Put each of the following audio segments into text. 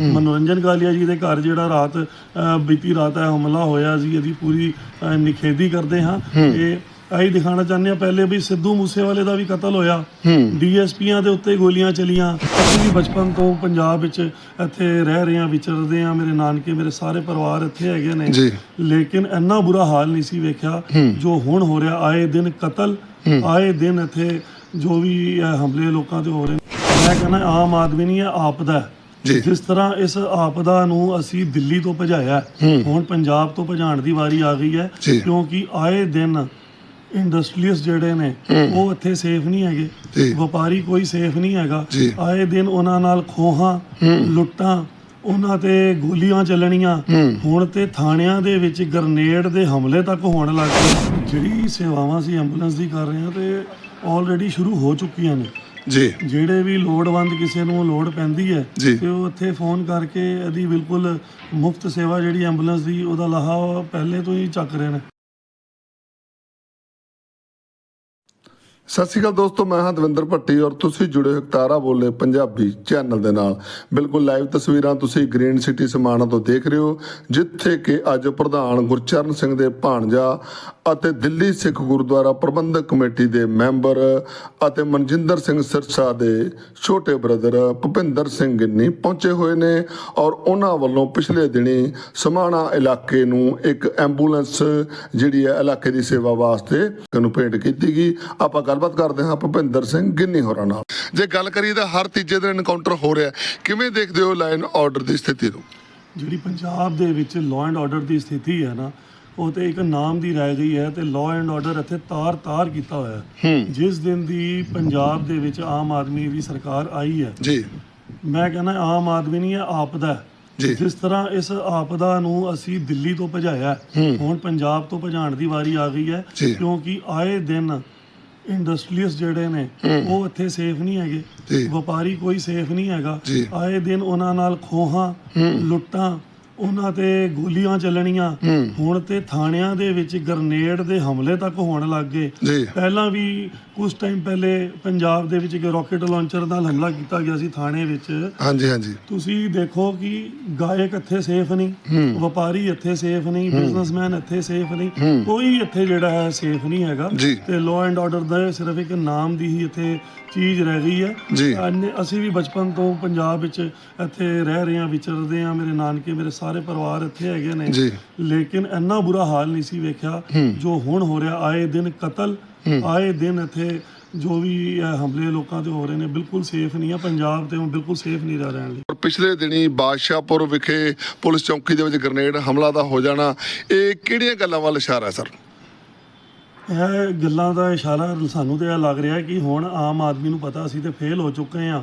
ਮਨੋਰੰਜਨ ਕਾਲੀਆ ਜੀ ਦੇ ਘਰ ਜਿਹੜਾ ਰਾਤ ਬੀਤੀ ਰਾਤ ਇਹ ਹਮਲਾ ਹੋਇਆ ਸੀ ਇਹਦੀ ਪੂਰੀ ਨਿਖੇਧੀ ਕਰਦੇ ਹਾਂ। ਇਹ ਆਹੀ ਦਿਖਾਣਾ ਚਾਹੁੰਦੇ ਆ ਪਹਿਲੇ ਵੀ ਸਿੱਧੂ ਮੂਸੇਵਾਲੇ ਦਾ ਵੀ ਕਤਲ ਹੋਇਆ। ਡੀਐਸਪੀਆਂ ਦੇ ਉੱਤੇ ਗੋਲੀਆਂ ਚਲੀਆਂ। ਅਸੀਂ ਵੀ ਬਚਪਨ ਤੋਂ ਪੰਜਾਬ ਵਿੱਚ ਇੱਥੇ ਰਹਿ ਰਹੇ ਹਾਂ ਵਿਚਰਦੇ ਹਾਂ। ਮੇਰੇ ਨਾਨਕੇ ਮੇਰੇ ਸਾਰੇ ਪਰਿਵਾਰ ਇੱਥੇ ਹੈਗੇ ਨੇ। ਲੇਕਿਨ ਇੰਨਾ ਬੁਰਾ ਹਾਲ ਨਹੀਂ ਸੀ ਵੇਖਿਆ ਜੋ ਹੁਣ ਹੋ ਰਿਹਾ। ਆਏ ਦਿਨ ਕਤਲ ਆਏ ਦਿਨ ਇੱਥੇ ਜੋ ਵੀ ਹਮਲੇ ਲੋਕਾਂ ਤੇ ਹੋ ਰਹੇ ਨੇ। ਮੈਂ ਕਹਿੰਦਾ ਆਮ ਆਦਮੀ ਨਹੀਂ ਹੈ ਆਪਦਾ ਹੈ। ਜੀ। ਜਿਸ ਤਰ੍ਹਾਂ ਇਸ ਆਪਦਾ ਨੂੰ ਅਸੀਂ ਦਿੱਲੀ ਤੋਂ ਭਜਾਇਆ ਹੁਣ ਪੰਜਾਬ ਤੋਂ ਭਜਾਉਣ ਦੀ ਵਾਰੀ ਆ ਗਈ ਹੈ। ਕਿਉਂਕਿ ਆਏ ਦਿਨ ਇੰਡਸਟਰੀਅਸ ਜਿਹੜੇ ਨੇ ਉਹ ਇੱਥੇ ਸੇਫ ਨਹੀਂ। ਹੈਗੇ। ਵਪਾਰੀ ਕੋਈ ਸੇਫ ਨਹੀਂ ਹੈਗਾ। ਆਏ ਦਿਨ ਉਹਨਾਂ ਨਾਲ ਖੋਹਾਂ ਲੁੱਟਾਂ ਉਹਨਾਂ ਤੇ ਗੋਲੀਆਂ ਚੱਲਣੀਆਂ। ਹੁਣ ਤੇ ਥਾਣਿਆਂ ਦੇ ਵਿੱਚ ਗ੍ਰਨੇਡ ਦੇ ਹਮਲੇ ਤੱਕ ਹੋਣ ਲੱਗ ਗਏ। ਜਿਹੜੀ ਸੇਵਾਵਾਂ ਸੀ ਐਂਬੂਲੈਂਸ ਦੀ ਕਰ ਰਹੇ ਹਾਂ ਤੇ ਆਲਰੇਡੀ ਸ਼ੁਰੂ ਹੋ ਚੁੱਕੀਆਂ ਨੇ। ਜੀ ਜਿਹੜੇ ਵੀ ਲੋੜਵੰਦ ਕਿਸੇ ਨੂੰ ਲੋੜ ਪੈਂਦੀ ਹੈ। ਤੇ ਉਹ ਇੱਥੇ ਫੋਨ ਕਰਕੇ ਇਹਦੀ ਬਿਲਕੁਲ ਮੁਫਤ ਸੇਵਾ ਜਿਹੜੀ ਐਂਬੂਲੈਂਸ ਦੀ ਉਹਦਾ ਲਾਹਾ ਪਹਿਲੇ ਤੋਂ ਹੀ ਚੱਕ ਰਹੇ ਨੇ ਸਤਿ ਸ਼੍ਰੀ ਅਕਾਲ ਦੋਸਤੋ, ਮੈਂ ਹਾਂ ਦਵਿੰਦਰ ਭੱਟੀ ਔਰ ਤੁਸੀਂ ਜੁੜੇ ਹੋ ਤਾਰਾ ਬੋਲੇ ਪੰਜਾਬੀ ਚੈਨਲ ਦੇ ਨਾਲ। ਬਿਲਕੁਲ ਲਾਈਵ ਤਸਵੀਰਾਂ ਤੁਸੀਂ ਗ੍ਰੀਨ ਸਿਟੀ ਸਮਾਣਾ ਤੋਂ ਦੇਖ ਰਹੇ ਹੋ, ਜਿੱਥੇ ਕਿ ਅੱਜ ਪ੍ਰਧਾਨ ਗੁਰਚਰਨ ਸਿੰਘ ਦੇ ਭਾਣਜਾ ਅਤੇ ਦਿੱਲੀ ਸਿੱਖ ਗੁਰਦੁਆਰਾ ਪ੍ਰਬੰਧਕ ਕਮੇਟੀ ਦੇ ਮੈਂਬਰ ਅਤੇ ਮਨਜਿੰਦਰ ਸਿੰਘ ਸਿਰਸਾ ਦੇ ਛੋਟੇ ਬ੍ਰਦਰ ਭੁਪਿੰਦਰ ਸਿੰਘ ਗਿੰਨੀ ਪਹੁੰਚੇ ਹੋਏ ਨੇ ਔਰ ਉਹਨਾਂ ਵੱਲੋਂ ਪਿਛਲੇ ਦਿਨੀ ਸਮਾਣਾ ਇਲਾਕੇ ਨੂੰ ਇੱਕ ਐਂਬੂਲੈਂਸ ਜਿਹੜੀ ਹੈ ਇਲਾਕੇ ਦੀ ਸੇਵਾ ਵਾਸਤੇ ਨੂੰ ਭੇਟ ਕੀਤੀ ਗਈ। ਆਪਾਂ ਗੱਲਬਾਤ ਕਰਦੇ ਹਾਂ ਭੁਪਿੰਦਰ ਸਿੰਘ ਗਿੰਨੀ ਹੋਰਾਂ ਨਾਲ। ਜੇ ਗੱਲ ਕਰੀਏ ਤਾਂ ਹਰ ਤੀਜੇ ਦਿਨ ਐਨਕਾਊਂਟਰ ਹੋ ਰਿਹਾ। ਕਿਵੇਂ ਦੇਖਦੇ ਹੋ ਲਾਈਨ ਆਰਡਰ ਦੀ ਸਥਿਤੀ ਨੂੰ? ਜਿਹੜੀ ਪੰਜਾਬ ਦੇ ਵਿੱਚ ਲਾਅ ਐਂਡ ਆਰਡਰ ਦੀ ਸਥਿਤੀ ਹੈ ਨਾ ਉਹ ਤੇ ਇੱਕ ਨਾਮ ਦੀ ਰਹਿ ਗਈ ਹੈ ਤੇ ਲਾਅ ਐਂਡ ਆਰਡਰ ਇੱਥੇ ਤਾਰ-ਤਾਰ ਕੀਤਾ ਹੋਇਆ ਹੈ। ਜਿਸ ਦਿਨ ਦੀ ਪੰਜਾਬ ਦੇ ਵਿੱਚ ਆਮ ਆਦਮੀ ਦੀ ਸਰਕਾਰ ਆਈ ਹੈ ਜੀ। ਮੈਂ ਕਹਿੰਦਾ ਆਮ ਆਦਮੀ ਨਹੀਂ ਹੈ। ਆਪਦਾ। ਜਿਸ ਤਰ੍ਹਾਂ ਇਸ ਆਪਦਾ ਨੂੰ ਅਸੀਂ ਦਿੱਲੀ ਤੋਂ ਭਜਾਇਆ ਹੁਣ ਪੰਜਾਬ ਤੋਂ ਭਜਾਉਣ ਦੀ ਵਾਰੀ ਆ ਗਈ ਹੈ। ਕਿਉਂਕਿ ਆਏ ਦਿਨ ਇੰਡਸਟਰੀਅਸ ਜਿਹੜੇ ਨੇ ਉਹ ਇੱਥੇ ਸੇਫ ਨਹੀਂ। ਹੈਗੇ ਵਪਾਰੀ ਕੋਈ ਸੇਫ ਨਹੀਂ ਹੈਗਾ। ਆਏ ਦਿਨ ਉਹਨਾਂ ਨਾਲ ਖੋਹਾਂ ਲੁੱਟਾਂ ਉਹਨਾਂ ਤੇ ਗੋਲੀਆਂ ਚੱਲਣੀਆਂ। ਹੁਣ ਤੇ ਥਾਣਿਆਂ ਦੇ ਵਿੱਚ ਗ੍ਰਨੇਡ ਦੇ ਹਮਲੇ ਤੱਕ ਹੋਣ ਲੱਗ ਗਏ। ਪਹਿਲਾਂ ਵੀ ਕੁਝ ਟਾਈਮ ਪਹਿਲੇ ਪੰਜਾਬ ਦੇ ਵਿੱਚ ਇੱਕ ਰਾਕੇਟ ਲਾਂਚਰ ਨਾਲ ਹਮਲਾ ਕੀਤਾ ਗਿਆ ਸੀ ਥਾਣੇ ਵਿੱਚ। ਹਾਂਜੀ ਹਾਂਜੀ। ਤੁਸੀਂ ਦੇਖੋ ਕਿ ਗਾਇਕ ਇੱਥੇ ਸੇਫ ਨਹੀਂ ਵਪਾਰੀ ਇੱਥੇ ਸੇਫ ਨਹੀਂ ਬਿਜ਼ਨਸਮੈਨ ਇੱਥੇ ਸੇਫ ਨਹੀਂ। ਕੋਈ ਇੱਥੇ ਜਿਹੜਾ ਹੈ ਸੇਫ ਨਹੀਂ ਹੈਗਾ। ਤੇ ਲਾਅ ਐਂਡ ਆਰਡਰ ਦਾ ਸਿਰਫ ਇੱਕ ਨਾਮ ਦੀ ਹੀ ਇੱਥੇ ਚੀਜ਼ ਰਹਿ ਗਈ ਹੈ। ਅਸੀਂ ਵੀ ਬਚਪਨ ਤੋਂ ਪੰਜਾਬ ਵਿੱਚ ਇੱਥੇ ਰਹਿ ਰਹੇ ਹਾਂ ਵਿਚਰਦੇ ਹਾਂ। ਮੇਰੇ ਨਾਨਕੇ ਮੇਰੇ ਸਾਰੇ ਪਰਿਵਾਰ ਇੱਥੇ ਹੈਗੇ ਨੇ। ਜੀ। ਲੇਕਿਨ ਇੰਨਾ ਬੁਰਾ ਹਾਲ ਨਹੀਂ ਸੀ ਵੇਖਿਆ ਜੋ ਹੁਣ ਹੋ ਰਿਹਾ। ਆਏ ਦਿਨ ਕਤਲ ਆਏ ਦਿਨ ਇੱਥੇ ਜੋ ਵੀ ਹਮਲੇ ਲੋਕਾਂ ਤੇ ਹੋ ਰਹੇ ਨੇ ਬਿਲਕੁਲ ਸੇਫ ਨਹੀਂ ਆ। ਪੰਜਾਬ ਤੇ ਹੁਣ ਬਿਲਕੁਲ ਸੇਫ ਨਹੀਂ ਰਹਿ ਰਹਿਣ ਲਈ। ਪਿਛਲੇ ਦਿਨੀ ਬਾਦਸ਼ਾਹਪੁਰ ਵਿਖੇ ਪੁਲਿਸ ਚੌਕੀ ਦੇ ਵਿੱਚ ਗ੍ਰਨੇਡ ਹਮਲਾ ਦਾ ਹੋ ਜਾਣਾ ਇਹ ਕਿਹੜੀਆਂ ਗੱਲਾਂ ਵੱਲ ਇਸ਼ਾਰਾ ਹੈ ਸਰ? ਇਹ ਗੱਲਾਂ ਦਾ ਇਸ਼ਾਰਾ ਸਾਨੂੰ ਤੇ ਇਹ ਲੱਗ ਰਿਹਾ ਕਿ ਹੁਣ ਆਮ ਆਦਮੀ ਨੂੰ ਪਤਾ ਅਸੀਂ ਤੇ ਫੇਲ ਹੋ ਚੁੱਕੇ ਆ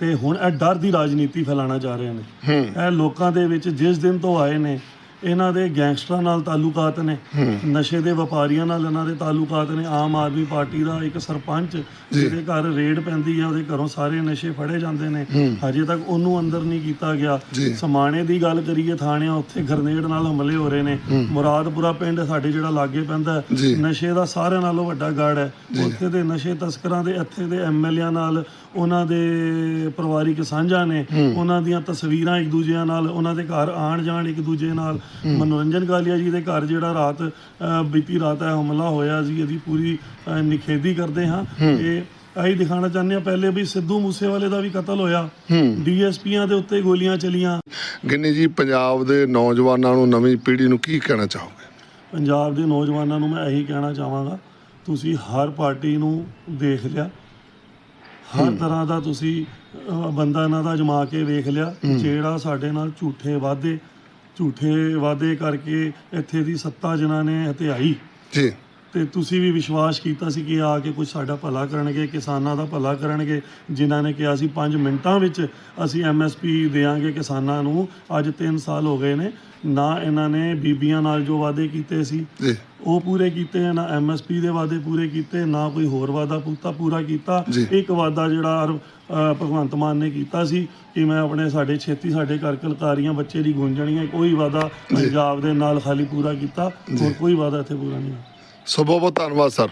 ਤੇ ਹੁਣ ਇਹ ਡਰ ਦੀ ਰਾਜਨੀਤੀ ਫੈਲਾਉਣਾ ਚਾਹ ਰਹੇ ਨੇ। ਇਹ ਲੋਕਾਂ ਦੇ ਵਿੱਚ ਜਿਸ ਦਿਨ ਤੋਂ ਆਏ ਨੇ ਇਹਨਾਂ ਦੇ ਗੈਂਗਸਟਰਾਂ ਨਾਲ ਤਾਲੁਕਾਤ ਨੇ ਨਸ਼ੇ ਦੇ ਵਪਾਰੀਆਂ ਨਾਲ ਇਹਨਾਂ ਦੇ ਤਾਲੁਕਾਤ ਨੇ ਆਮ ਆਦਮੀ ਪਾਰਟੀ ਦਾ ਇੱਕ ਸਰਪੰਚ ਜਿਹਦੇ ਘਰ ਰੇਡ ਪੈਂਦੀ ਆ ਉਹਦੇ ਘਰੋਂ ਸਾਰੇ ਨਸ਼ੇ ਫੜੇ ਜਾਂਦੇ ਨੇ। ਹਜੇ ਤੱਕ ਉਹਨੂੰ ਅੰਦਰ ਨਹੀਂ ਕੀਤਾ ਗਿਆ। ਸਮਾਣੇ ਦੀ ਗੱਲ ਕਰੀਏ ਥਾਣਿਆਂ ਉੱਥੇ ਗ੍ਰਨੇਡ ਨਾਲ ਹਮਲੇ ਹੋ ਰਹੇ ਨੇ। ਮੁਰਾਦਪੁਰਾ ਪਿੰਡ ਸਾਡੇ ਜਿਹੜਾ ਲਾਗੇ ਪੈਂਦਾ ਹੈ। ਨਸ਼ੇ ਦਾ ਸਾਰਿਆਂ ਨਾਲੋਂ ਵੱਡਾ ਗੜ ਹੈ। ਉੱਥੇ ਦੇ ਨਸ਼ੇ ਤਸਕਰਾਂ ਦੇ ਇੱਥੇ ਦੇ ਐਮਐਲਏਆਂ ਨਾਲ ਉਹਨਾਂ ਦੇ ਪਰਿਵਾਰਿਕ ਸਾਂਝਾਂ ਨੇ ਉਹਨਾਂ ਦੀਆਂ ਤਸਵੀਰਾਂ ਇੱਕ ਦੂਜਿਆਂ ਨਾਲ ਉਹਨਾਂ ਦੇ ਘਰ ਆਣ ਜਾਣ ਇੱਕ ਦੂਜੇ ਨਾਲ ਮਨੋਰੰਜਨ ਕਾਲੀਆ ਜੀ ਦੇ ਘਰ ਜਿਹੜਾ ਰਾਤ ਬੀਤੀ ਰਾਤ ਇਹ ਹਮਲਾ ਹੋਇਆ ਸੀ ਇਹਦੀ ਪੂਰੀ ਨਿਖੇਧੀ ਕਰਦੇ ਹਾਂ। ਇਹ ਆਹੀ ਦਿਖਾਣਾ ਚਾਹੁੰਦੇ ਆ ਪਹਿਲੇ ਵੀ ਸਿੱਧੂ ਮੂਸੇਵਾਲੇ ਦਾ ਵੀ ਕਤਲ ਹੋਇਆ। ਡੀਐਸਪੀਆਂ ਦੇ ਉੱਤੇ ਗੋਲੀਆਂ ਚਲੀਆਂ। ਗਿੰਨੀ ਜੀ ਪੰਜਾਬ ਦੇ ਨੌਜਵਾਨਾਂ ਨੂੰ ਨਵੀਂ ਪੀੜ੍ਹੀ ਨੂੰ ਕੀ ਕਹਿਣਾ ਚਾਹੋਗੇ? ਪੰਜਾਬ ਦੇ ਨੌਜਵਾਨਾਂ ਨੂੰ ਮੈਂ ਇਹੀ ਕਹਿਣਾ ਚਾਹਾਂਗਾ ਤੁਸੀਂ ਹਰ ਪਾਰਟੀ ਨੂੰ ਦੇਖ ਲਿਆ ਹਰ ਤਰ੍ਹਾਂ ਦਾ ਤੁਸੀਂ ਅਹ, ਬੰਦਾ ਇਹਨਾਂ ਦਾ ਜਮਾ ਕੇ ਵੇਖ ਲਿਆ ਜਿਹੜਾ ਸਾਡੇ ਨਾਲ ਝੂਠੇ ਵਾਅਦੇ ਝੂਠੇ ਵਾਅਦੇ ਕਰਕੇ ਇੱਥੇ ਦੀ ਸੱਤਾ ਜਿਨ੍ਹਾਂ ਨੇ ਹਤਿਆਈ ਜੀ। ਤੇ ਤੁਸੀਂ ਵੀ ਵਿਸ਼ਵਾਸ ਕੀਤਾ ਸੀ ਕਿ ਆ ਕੇ ਕੁਝ ਸਾਡਾ ਭਲਾ ਕਰਨਗੇ ਕਿਸਾਨਾਂ ਦਾ ਭਲਾ ਕਰਨਗੇ ਜਿਨ੍ਹਾਂ ਨੇ ਕਿਹਾ ਸੀ 5 ਮਿੰਟਾਂ ਵਿੱਚ ਅਸੀਂ ਐਮਐਸਪੀ ਦੇਾਂਗੇ ਕਿਸਾਨਾਂ ਨੂੰ। ਅੱਜ 3 ਸਾਲ ਹੋ ਗਏ ਨੇ ਨਾ ਇਹਨਾਂ ਨੇ ਬੀਬੀਆਂ ਨਾਲ ਜੋ ਵਾਅਦੇ ਕੀਤੇ ਸੀ ਉਹ ਪੂਰੇ ਕੀਤੇ ਨਾ ਐਮਐਸਪੀ ਦੇ ਵਾਅਦੇ ਪੂਰੇ ਕੀਤੇ ਨਾ ਕੋਈ ਹੋਰ ਵਾਅਦਾ ਪੂਤਾ ਪੂਰਾ ਕੀਤਾ। ਇੱਕ ਵਾਅਦਾ ਜਿਹੜਾ ਭਗਵੰਤ ਮਾਨ ਨੇ ਕੀਤਾ ਸੀ ਕਿ ਮੈਂ ਆਪਣੇ ਸਾਡੇ ਛੇਤੀ ਸਾਡੇ ਘਰ ਕਲਕਾਰੀਆਂ ਬੱਚੇ ਦੀ ਗੁੰਜਣੀਆਂ ਕੋਈ ਵਾਅਦਾ ਪੰਜਾਬ ਦੇ ਨਾਲ ਖਾਲੀ ਪੂਰਾ ਕੀਤਾ ਹੋਰ ਕੋਈ ਵਾਅਦਾ ਇੱਥੇ ਪੂਰਾ ਨਹੀਂ ਹੋਇਆ ਸੋ ਬਹੁਤ ਬਹੁਤ ਧੰਨਵਾਦ ਸਰ